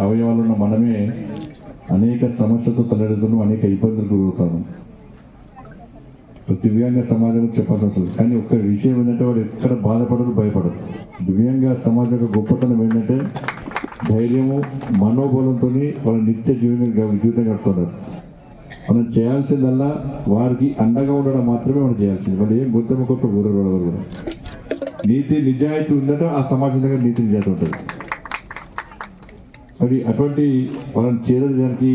అవయవాలు ఉన్న మనమే అనేక సమస్యలతో తలెడుతున్నాం అనేక ఇబ్బందులు గురవుతాము. దివ్యాంగ సమాజం చెప్పాల్సిన అవసరం కానీ ఒక్క విషయం ఏంటంటే వాళ్ళు ఎక్కడ బాధపడరు భయపడరు దివ్యాంగ సమాజం యొక్క గొప్పతనం ఏంటంటే ధైర్యము మనోబలంతో వాళ్ళ నిత్య జీవితం జీవితం గడుపుతున్నారు మనం చేయాల్సిందల్లా వారికి అండగా ఉండడం మాత్రమే మనం చేయాల్సింది. వాళ్ళు ఏం గుర్తమ్మ గొప్ప ఊరు నీతి నిజాయితీ ఉందంటే ఆ సమాజం దగ్గర నీతి నిజాయితీ ఉంటుంది. మరి అటువంటి వాళ్ళని చేరడానికి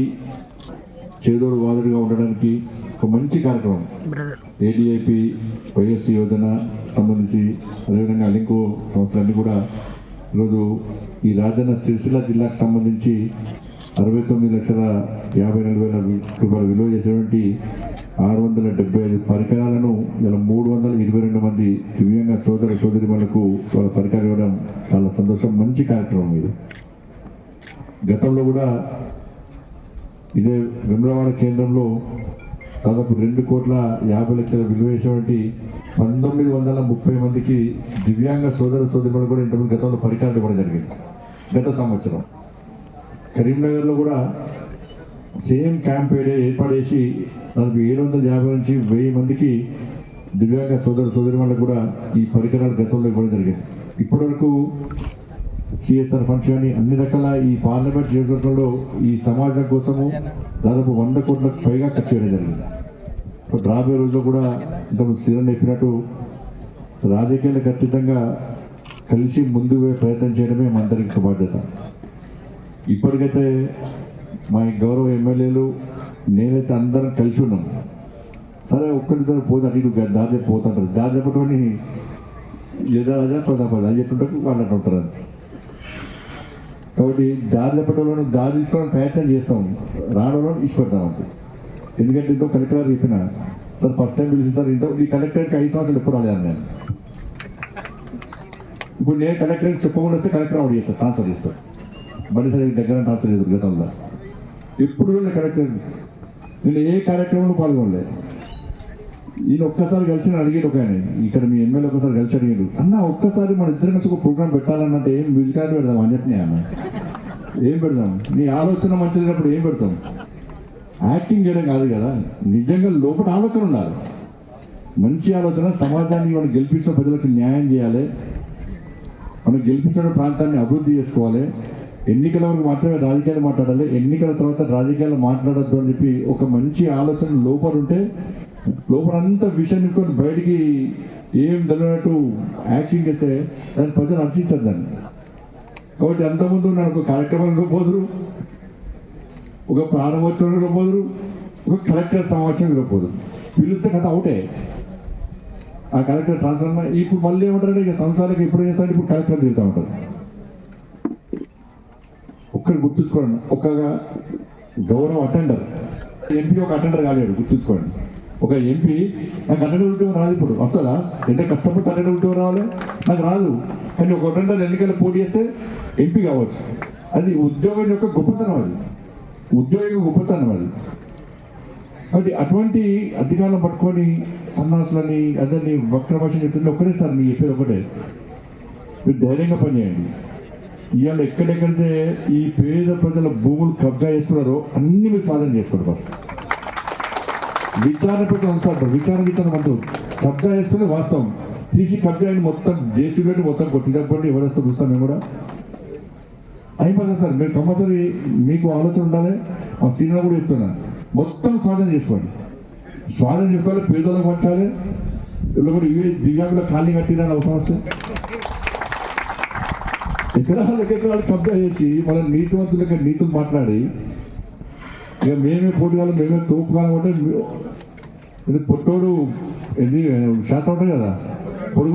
చేదోడు వాదుడుగా ఉండడానికి ఒక మంచి కార్యక్రమం. ఏడిఐపి వైఎస్సీ యోజన సంబంధించి అదేవిధంగా లింకో సంస్థలన్నీ కూడా ఈరోజు ఈ రాజన్న సిరిసిల్ల జిల్లాకు సంబంధించి అరవై తొమ్మిది లక్షల యాభై నాలుగు వేల రూపాయలు విలువ చేసేటువంటి ఆరు వందల డెబ్బై ఐదు పరికరాలను ఇలా మూడు వందల ఇరవై రెండు మంది దివ్యాంగ సోదర సోదరిమణులకు వాళ్ళ పరికరాలు ఇవ్వడం చాలా సంతోషం మంచి కార్యక్రమం ఇది. గతంలో కూడా ఇదే వెమ్రవాడ కేంద్రంలో దాదాపు రెండు కోట్ల యాభై లక్షల విలువేసినటువంటి పంతొమ్మిది వందల ముప్పై మందికి దివ్యాంగ సోదర సోదరులు కూడా ఇంతకుముందు గతంలో పరికరాలు ఇవ్వడం జరిగింది గత సంవత్సరం. కరీంనగర్లో కూడా సేమ్ క్యాంప్ ఏర్పాటు చేసి దాదాపు ఏడు వందల యాభై నుంచి వెయ్యి మందికి దివ్యాంగ సోదర సోదరి వాళ్ళకు కూడా ఈ పరికరాలు గతంలో ఇవ్వడం జరిగింది. ఇప్పటివరకు సిఎస్ఆర్ ఫండ్స్ కానీ అన్ని రకాల ఈ పార్లమెంట్ నియోజకవర్గంలో ఈ సమాజం కోసము దాదాపు వంద కోట్లకు పైగా ఖర్చు చేయడం జరిగింది. ఇప్పుడు రాబోయే రోజుల్లో కూడా ఇంతకు స్థిరం చెప్పినట్టు రాజకీయాలు ఖచ్చితంగా కలిసి ముందు ప్రయత్నం చేయడమే మనందరికి బాధ్యత. ఇప్పటికైతే మా గౌరవ ఎమ్మెల్యేలు నేనైతే అందరం కలిసి ఉన్నాం. సరే ఒక్కరిద్దరు పోతే అటు దాదాపు పోతుంటారు. దాదాపు చెప్పటమని లేదా రాజా పదా అని చెప్తుంటారు వాళ్ళు అంటుంటారు అని. కాబట్టి దారి తప్పటంలోనే దారి తీసుకోవడానికి ప్రయత్నం చేస్తాం. రావడంలో ఇష్టపడతాం అంతే ఎందుకంటే ఇంకో కలెక్టర్ గారు చెప్పిన సార్ ఫస్ట్ టైం పిలిచి సార్ ఇంత ఈ కలెక్టర్కి ఐదు సంవత్సరాలు ఎప్పుడు రాలేదు నేను ఇప్పుడు నేను కలెక్టర్కి చెప్పకుండా వస్తే కలెక్టర్ అవుట్ చేస్తాను ట్రాన్స్ఫర్ చేస్తాను బండి సార్ దగ్గర ట్రాన్స్ఫర్ చేస్తారు గతంలో. ఎప్పుడు వెళ్ళిన కలెక్టర్ నేను ఏ కార్యక్రమంలో పాల్గొనలేదు ఈయన ఒక్కసారి కలిసి నన్ను అడిగాడు ఒక ఆయన. ఇక్కడ మీ ఎమ్మెల్యే ఒకసారి కలిసి అడిగాడు అన్న ఒక్కసారి మన ఇద్దరు కలిసి ఒక ప్రోగ్రామ్ పెట్టాలన్నంటే ఏం మ్యూజిక్ ఆర్ పెడదాం అని చెప్పిన అన్న. ఏం పెడదాం? నీ ఆలోచన మంచిదినప్పుడు ఏం పెడతాం? యాక్టింగ్ చేయడం కాదు కదా. నిజంగా లోపల ఆలోచన ఉండాలి. మంచి ఆలోచన సమాజాన్ని మనం గెలిపించిన ప్రజలకు న్యాయం చేయాలి. మనం గెలిపించిన ప్రాంతాన్ని అభివృద్ధి చేసుకోవాలి. ఎన్నికల వరకు మాత్రమే రాజకీయాలు మాట్లాడాలి. ఎన్నికల తర్వాత రాజకీయాలు మాట్లాడద్దు అని చెప్పి ఒక మంచి ఆలోచన లోపల ఉంటే లోపలంతా విషయం నింపుకొని బయటికి ఏం తెలియనట్టు యాక్టింగ్ చేస్తే దాన్ని ప్రజలు హర్షించదు దాన్ని. కాబట్టి అంతకుముందు నాకు ఒక కార్యక్రమానికి పోదురు ఒక ప్రారంభోత్సవం పోదురు ఒక కలెక్టర్ సమావేశం పోదురు పిలిస్తే కథ అవుటే ఆ కలెక్టర్ ట్రాన్స్ఫర్ ఇప్పుడు మళ్ళీ ఏమంటారంటే ఇక సంవత్సరాలకు ఎప్పుడు చేస్తారంటే ఇప్పుడు కలెక్టర్ తిరుగుతూ ఉంటారు. ఒక్కరు గుర్తుంచుకోండి ఒక్కగా గౌరవ అటెండర్ ఎంపీ ఒక అటెండర్ కాలేడు గుర్తుంచుకోండి. ఒక ఎంపీ నాకు అటెండర్ ఉద్యోగం రాదు ఇప్పుడు. వస్తుందా ఎంత కష్టపడి అటెండర్ ఉద్యోగం రావాలి? నాకు రాదు. కానీ ఒక రెండు ఎన్నికలు పోటీ చేస్తే ఎంపీ కావచ్చు. అది ఉద్యోగం యొక్క గొప్పతనం అది. ఉద్యోగం గొప్పతనం అది. కాబట్టి అటువంటి అధికారం పట్టుకొని సన్నాసులని అందరినీ వక్ర భాష చెప్తుంటే ఒకటే సార్ మీరు చెప్పేది ఒకటే మీరు ధైర్యంగా పనిచేయండి. ఇవాళ ఎక్కడెక్కడైతే ఈ పేద ప్రజల భూములు కబ్జా చేస్తున్నారో అన్ని మీరు సాధన చేసుకోండి ఫస్ట్. విచారణ పెట్టి అంటారు విచారణ విచారణ అంటూ కబ్జా వాస్తవం. తీసి కబ్జా అయిన మొత్తం జేసీ పెట్టి మొత్తం కొట్టినప్పుడు ఎవరేస్తే చూస్తాం మేము కూడా. అయిపోతుంది సార్? మీరు కంపల్సరీ మీకు ఆలోచన ఉండాలి. మా సీనియర్ కూడా చెప్తున్నాను మొత్తం స్వాధీనం చేసుకోండి. స్వాధీనం చేసుకోవాలి పేదలకు పంచాలి. ఇలా కూడా దివ్యాంగుల ఖాళీ కట్టిరని అవసరం వస్తే. ఎకరాలకు ఎకరాలు కబ్జా చేసి మన నీతివంతులకి నీతులు మాట్లాడి ఇక మేమే పోటీగాలం మేమే తోపుగాలం అంటే ఇది పొట్టోడు ఇది శాతం ఉంటుంది కదా? పొడుగు